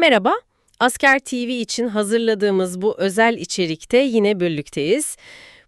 Merhaba, Asker TV için hazırladığımız bu özel içerikte yine birlikteyiz.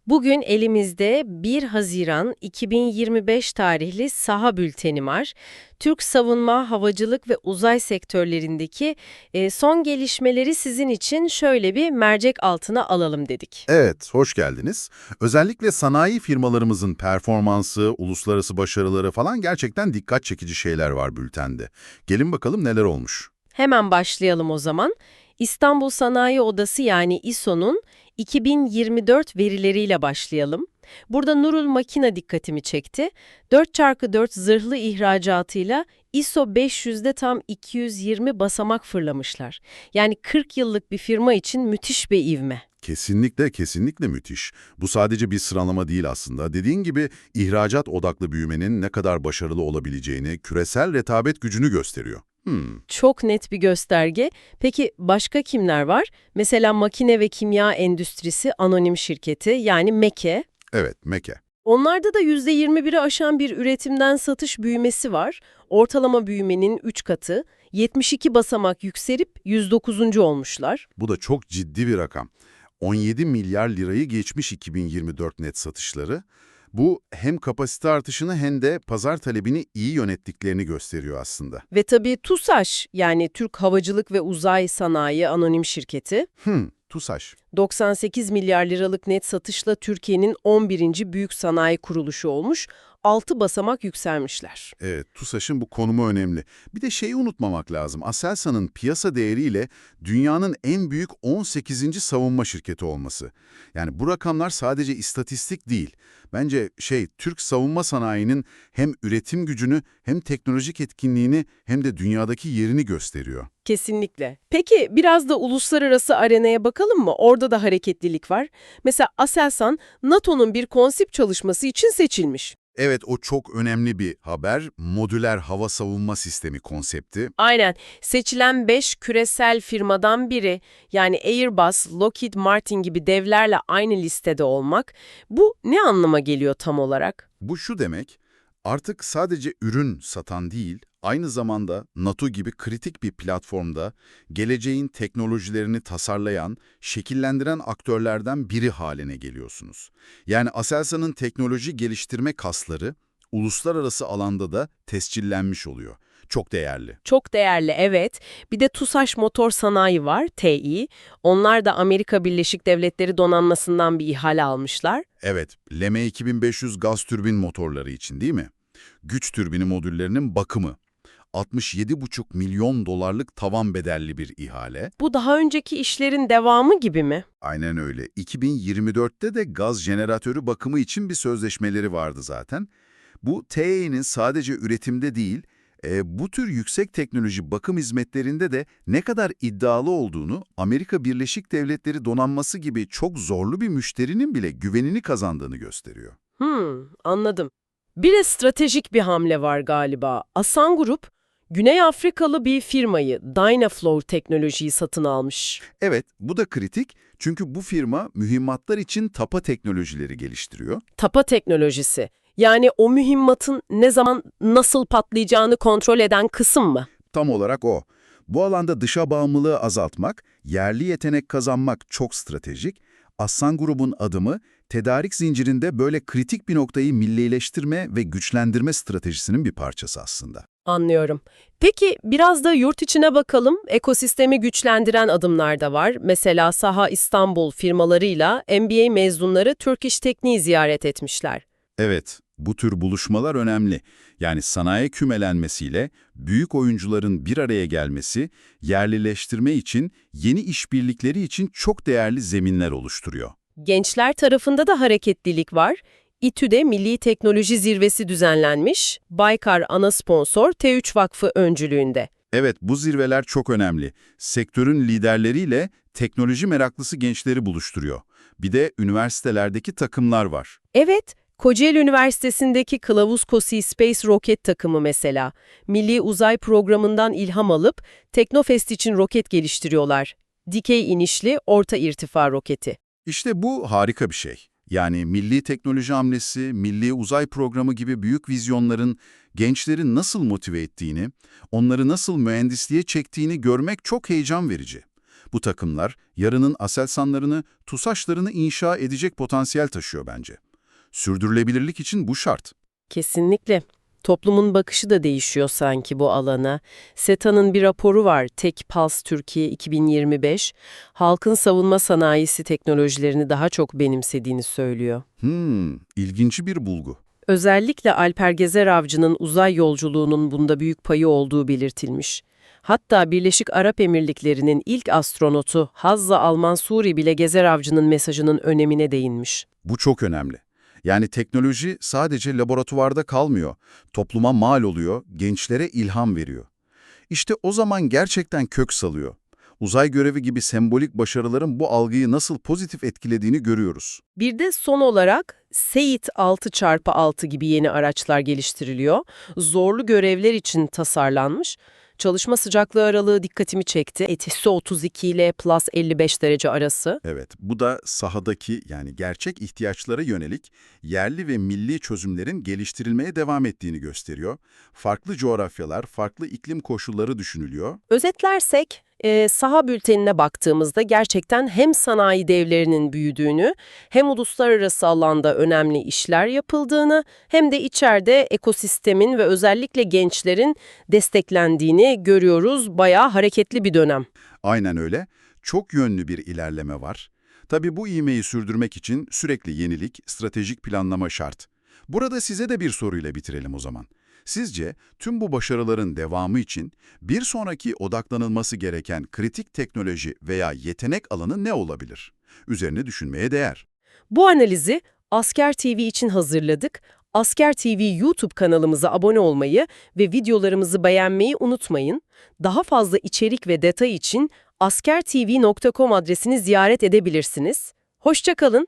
Bugün elimizde 1 Haziran 2025 tarihli saha bülteni var. Türk savunma, havacılık ve uzay sektörlerindeki e, son gelişmeleri sizin için şöyle bir mercek altına alalım dedik. Evet, hoş geldiniz. Özellikle sanayi firmalarımızın performansı, uluslararası başarıları falan gerçekten dikkat çekici şeyler var bültende. Gelin bakalım neler olmuş. Hemen başlayalım o zaman. İstanbul Sanayi Odası yani İSO'nun 2024 verileriyle başlayalım. Burada Nurul Makina dikkatimi çekti. 4x4 zırhlı ihracatıyla ISO 500'de tam 220 basamak fırlamışlar. Yani 40 yıllık bir firma için müthiş bir ivme. Kesinlikle, kesinlikle müthiş. Bu sadece bir sıralama değil aslında. Dediğin gibi ihracat odaklı büyümenin ne kadar başarılı olabileceğini, küresel rekabet gücünü gösteriyor. Hmm. Çok net bir gösterge. Peki başka kimler var? Mesela makine ve kimya endüstrisi anonim şirketi yani MEKE. Evet, Meke. Onlarda da %21'i aşan bir üretimden satış büyümesi var. Ortalama büyümenin 3 katı. 72 basamak yükselip 109. olmuşlar. Bu da çok ciddi bir rakam. 17 milyar lirayı geçmiş 2024 net satışları. Bu hem kapasite artışını hem de pazar talebini iyi yönettiklerini gösteriyor aslında. Ve tabii TUSAŞ yani Türk Havacılık ve Uzay Sanayi Anonim Şirketi Hmm, TUSAŞ. 98 milyar liralık net satışla Türkiye'nin 11. büyük sanayi kuruluşu olmuş. 6 basamak yükselmişler. Evet, TUSAŞ'ın bu konumu önemli. Bir de şeyi unutmamak lazım. Aselsan'ın piyasa değeriyle dünyanın en büyük 18. savunma şirketi olması. Yani bu rakamlar sadece istatistik değil. Bence şey, Türk savunma sanayinin hem üretim gücünü hem teknolojik etkinliğini hem de dünyadaki yerini gösteriyor. Kesinlikle. Peki biraz da uluslararası arenaya bakalım mı? Orada da hareketlilik var. Mesela Aselsan, NATO'nun bir konsept çalışması için seçilmiş. Evet, o çok önemli bir haber. Modüler hava savunma sistemi konsepti. Aynen. Seçilen 5 küresel firmadan biri yani Airbus, Lockheed Martin gibi devlerle aynı listede olmak bu ne anlama geliyor tam olarak? Bu şu demek, artık sadece ürün satan değil, aynı zamanda NATO gibi kritik bir platformda geleceğin teknolojilerini tasarlayan, şekillendiren aktörlerden biri haline geliyorsunuz. Yani Aselsan'ın teknoloji geliştirme kasları uluslararası alanda da tescillenmiş oluyor. Çok değerli. Çok değerli evet. Bir de TUSAŞ Motor Sanayi var, Tİ. Onlar da Amerika Birleşik Devletleri donanmasından bir ihale almışlar. Evet, LM 2500 gaz türbin motorları için değil mi? Güç türbini modüllerinin bakımı. 67,5 milyon dolarlık tavan bedelli bir ihale. Bu daha önceki işlerin devamı gibi mi? Aynen öyle. 2024'te de gaz jeneratörü bakımı için bir sözleşmeleri vardı zaten. Bu TE'nin sadece üretimde değil, e, bu tür yüksek teknoloji bakım hizmetlerinde de ne kadar iddialı olduğunu Amerika Birleşik Devletleri donanması gibi çok zorlu bir müşterinin bile güvenini kazandığını gösteriyor. Hmm, anladım. Bir de stratejik bir hamle var galiba. Asan Grup, Güney Afrikalı bir firmayı Dynaflow teknolojiyi satın almış. Evet, bu da kritik çünkü bu firma mühimmatlar için tapa teknolojileri geliştiriyor. Tapa teknolojisi. Yani o mühimmatın ne zaman nasıl patlayacağını kontrol eden kısım mı? Tam olarak o. Bu alanda dışa bağımlılığı azaltmak, yerli yetenek kazanmak çok stratejik. Aslan grubun adımı, tedarik zincirinde böyle kritik bir noktayı millileştirme ve güçlendirme stratejisinin bir parçası aslında. Anlıyorum. Peki biraz da yurt içine bakalım. Ekosistemi güçlendiren adımlar da var. Mesela Saha İstanbul firmalarıyla MBA mezunları Türk İş Tekniği ziyaret etmişler. Evet, bu tür buluşmalar önemli. Yani sanayi kümelenmesiyle büyük oyuncuların bir araya gelmesi, yerlileştirme için, yeni işbirlikleri için çok değerli zeminler oluşturuyor. Gençler tarafında da hareketlilik var. İTÜ'de Milli Teknoloji Zirvesi düzenlenmiş. Baykar ana sponsor T3 Vakfı öncülüğünde. Evet, bu zirveler çok önemli. Sektörün liderleriyle teknoloji meraklısı gençleri buluşturuyor. Bir de üniversitelerdeki takımlar var. Evet, Kocaeli Üniversitesi'ndeki Kılavuz Kosi Space Rocket takımı mesela. Milli Uzay Programı'ndan ilham alıp Teknofest için roket geliştiriyorlar. Dikey inişli orta irtifa roketi. İşte bu harika bir şey. Yani milli teknoloji hamlesi, milli uzay programı gibi büyük vizyonların gençleri nasıl motive ettiğini, onları nasıl mühendisliğe çektiğini görmek çok heyecan verici. Bu takımlar yarının Aselsanlarını, TUSAŞlarını inşa edecek potansiyel taşıyor bence. Sürdürülebilirlik için bu şart. Kesinlikle. Toplumun bakışı da değişiyor sanki bu alana. SETA'nın bir raporu var, Tek Pulse Türkiye 2025. Halkın savunma sanayisi teknolojilerini daha çok benimsediğini söylüyor. Hmm, ilginç bir bulgu. Özellikle Alper Gezer Avcı'nın uzay yolculuğunun bunda büyük payı olduğu belirtilmiş. Hatta Birleşik Arap Emirlikleri'nin ilk astronotu Hazza Alman Suri bile Gezer Avcı'nın mesajının önemine değinmiş. Bu çok önemli. Yani teknoloji sadece laboratuvarda kalmıyor, topluma mal oluyor, gençlere ilham veriyor. İşte o zaman gerçekten kök salıyor. Uzay görevi gibi sembolik başarıların bu algıyı nasıl pozitif etkilediğini görüyoruz. Bir de son olarak Seyit 6x6 gibi yeni araçlar geliştiriliyor. Zorlu görevler için tasarlanmış. Çalışma sıcaklığı aralığı dikkatimi çekti. Eksi 32 ile plus 55 derece arası. Evet, bu da sahadaki yani gerçek ihtiyaçlara yönelik yerli ve milli çözümlerin geliştirilmeye devam ettiğini gösteriyor. Farklı coğrafyalar, farklı iklim koşulları düşünülüyor. Özetlersek, e, saha bültenine baktığımızda gerçekten hem sanayi devlerinin büyüdüğünü, hem uluslararası alanda önemli işler yapıldığını, hem de içeride ekosistemin ve özellikle gençlerin desteklendiğini görüyoruz. Bayağı hareketli bir dönem. Aynen öyle. Çok yönlü bir ilerleme var. Tabii bu ivmeyi sürdürmek için sürekli yenilik, stratejik planlama şart. Burada size de bir soruyla bitirelim o zaman. Sizce tüm bu başarıların devamı için bir sonraki odaklanılması gereken kritik teknoloji veya yetenek alanı ne olabilir? Üzerine düşünmeye değer. Bu analizi Asker TV için hazırladık. Asker TV YouTube kanalımıza abone olmayı ve videolarımızı beğenmeyi unutmayın. Daha fazla içerik ve detay için askertv.com adresini ziyaret edebilirsiniz. Hoşça kalın.